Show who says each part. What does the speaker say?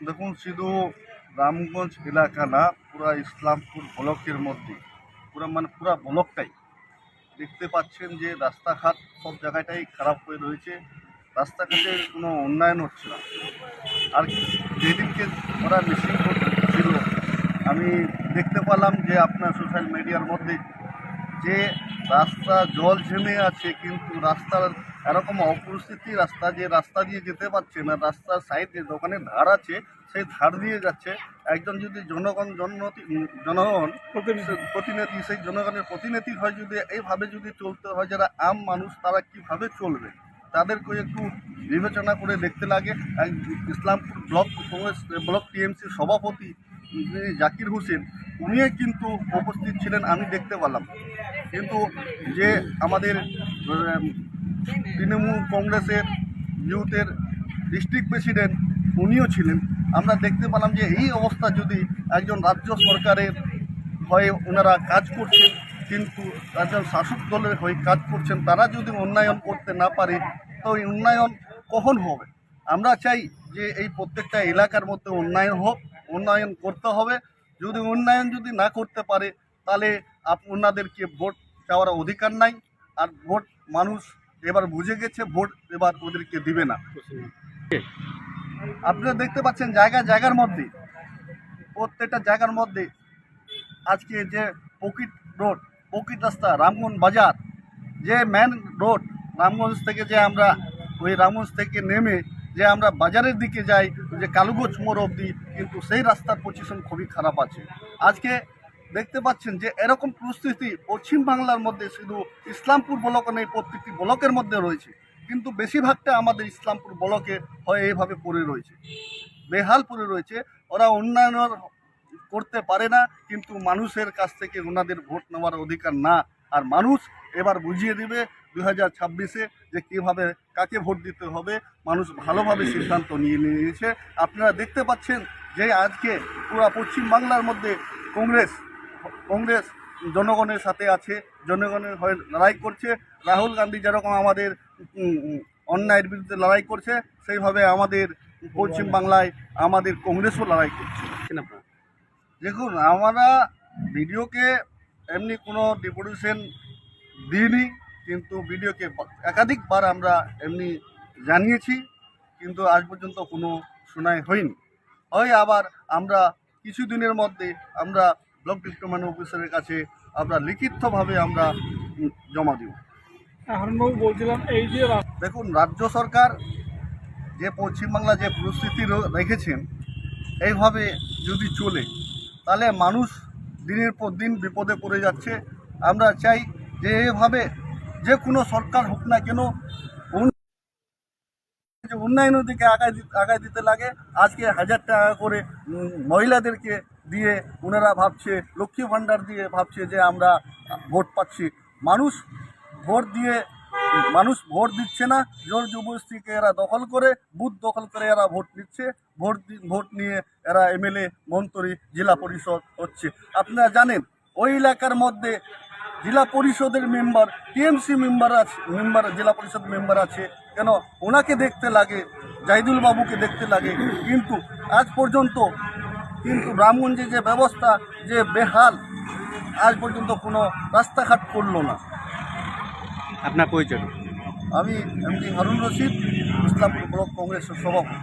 Speaker 1: দেখুন, শুধু রামগঞ্জ এলাকা না, পুরা ইসলামপুর ব্লকের মধ্যে, পুরা মানে পুরা ব্লকটাই দেখতে পাচ্ছেন যে রাস্তাঘাট সব জায়গাটাই খারাপ হয়ে রয়েছে। রাস্তাঘাটের কোনো উন্নয়ন হচ্ছে না। আর যেদিনকে ওরা মিসিং ছিল, আমি দেখতে পেলাম যে আপনার সোশ্যাল মিডিয়ার মধ্যে যে রাস্তা জল জমে আছে, কিন্তু রাস্তার এরকম অপরিস্থিতি রাস্তা যে রাস্তা দিয়ে যেতে পারছে না রাস্তার সাইডে দোকানের ধার আছে সেই ধার দিয়ে যাচ্ছে। একজন যদি জনগণ জনগণ প্রতিনিধি। সেই জনগণের প্রতিনিধি হয় যদি এইভাবে যদি চলতে হয় যারা আম মানুষ তারা কীভাবে চলবে? তাদেরকে একটু বিবেচনা করে দেখতে লাগে। ইসলামপুর ব্লক কংগ্রেস ব্লক টিএমসির সভাপতি জাকির হোসেন উনিও কিন্তু উপস্থিত ছিলেন আমি দেখতে পেলাম। কিন্তু যে আমাদের তৃণমূল কংগ্রেসের ইউথের ডিস্ট্রিক্ট প্রেসিডেন্ট উনিও ছিলেন। আমরা দেখতে পেলাম যে এই অবস্থা যদি একজন রাজ্য সরকারের হয়ে ওনারা কাজ করছেন, কিন্তু একজন শাসক দলের হয়ে কাজ করছেন, তারা যদি উন্নয়ন করতে না পারে, তো এই উন্নয়ন কখন হবে? আমরা চাই যে এই প্রত্যেকটা এলাকার মধ্যে উন্নয়ন হোক, উন্নয়ন করতে হবে। যদি উন্নয়ন যদি না করতে পারে, তাহলে ওনাদেরকে ভোট চাওয়ার অধিকার নাই। আর ভোট মানুষ এবার বুঝে গেছে, ভোট এবার ওদেরকে দিবে না। আপনারা দেখতে পাচ্ছেন জায়গা জায়গার মধ্যে, প্রত্যেকটা জায়গার মধ্যে আজকে যে পকিট রোড পকিট রাস্তা, রামগঞ্জ বাজার, যে মেন রোড রামগঞ্জ থেকে যে আমরা ওই রামগঞ্জ থেকে নেমে যে আমরা বাজারের দিকে যাই যে কালুগঞ্জ মোড় অবধি, কিন্তু সেই রাস্তার পজিশন খুবই খারাপ আছে। আজকে দেখতে পাচ্ছেন যে এরকম পরিস্থিতি পশ্চিম বাংলার মধ্যে শুধু ইসলামপুর ব্লক নেই, প্রত্যেকটি ব্লকের মধ্যে রয়েছে। কিন্তু বেশিরভাগটা আমাদের ইসলামপুর ব্লকে হয় এইভাবে পড়ে রয়েছে। বেহাল পড়ে রয়েছে। ওরা উন্নয়ন করতে পারে না, কিন্তু মানুষের কাছ থেকে ওনাদের ভোট নেওয়ার অধিকার না। আর মানুষ এবার বুঝিয়ে দিবে দু হাজার ছাব্বিশে যে কীভাবে, কাকে ভোট দিতে হবে। মানুষ ভালোভাবে সিদ্ধান্ত নিয়ে নিয়েছে। আপনারা দেখতে পাচ্ছেন যে আজকে পুরা পশ্চিম বাংলার মধ্যে কংগ্রেস কংগ্রেস জনগণের সাথে আছে জনগণের হয়ে লড়াই করছে। রাহুল গান্ধী যেরকম আমাদের অন্যায়ের বিরুদ্ধে লড়াই করছে সেইভাবে আমাদের পশ্চিম বাংলায় আমাদের কংগ্রেসও লড়াই করছে। দেখুন আমরা ভিডিওকে এমনি কোনো ডিপুটেশন দিইনি কিন্তু ভিডিওকে একাধিকবার আমরা এমনি জানিয়েছি কিন্তু আজ পর্যন্ত কোনো শোনাই হয়নি। হয় আবার আমরা কিছুদিনের মধ্যে আমরা ব্লক ডিপ্লোমেন্ট অফিসারের কাছে আমরা লিখিতভাবে আমরা জমা দিব।
Speaker 2: হারুনবাবু বলছিলাম এই যে
Speaker 1: দেখুন রাজ্য সরকার যে পশ্চিমবাংলা যে পরিস্থিতি রেখেছেন এইভাবে যদি চলে তাহলে মানুষ দিনের পর দিন বিপদে পড়ে যাচ্ছে। আমরা চাই যে এভাবে যে কোনো সরকার হোক না কেন উন্নয়নের দিকে আগায় আগায় দিতে লাগে। আজকে হাজার টাকা করে মহিলাদেরকে দিয়ে ওনারা ভাবছে, লক্ষ্মী ভাণ্ডার দিয়ে ভাবছে যে আমরা ভোট পাচ্ছি। মানুষ ভোট দিয়ে, মানুষ ভোট দিচ্ছে না। জোর জবরদস্তিকে এরা দখল করে, বুথ দখল করে এরা ভোট নিচ্ছে। ভোট ভোট নিয়ে এরা এমএলএ, মন্ত্রী, জেলা পরিষদ হচ্ছে। আপনারা জানেন, ওই এলাকার মধ্যে জেলা পরিষদের মেম্বার টিএমসি মেম্বার আছে মেম্বার জেলা পরিষদ মেম্বার আছে। কেন? ওনাকে দেখতে লাগে জাহিদুল বাবুকে দেখতে লাগে। কিন্তু আজ পর্যন্ত কিন্তু রামগঞ্জে যে ব্যবস্থা যে বেহাল আজ পর্যন্ত কোনো রাস্তাঘাট করল না।
Speaker 3: আপনার পরিচয়
Speaker 1: আমি এমডি হারুন রশিদ ইসলামপুর ব্লক কংগ্রেসের সভাপতি।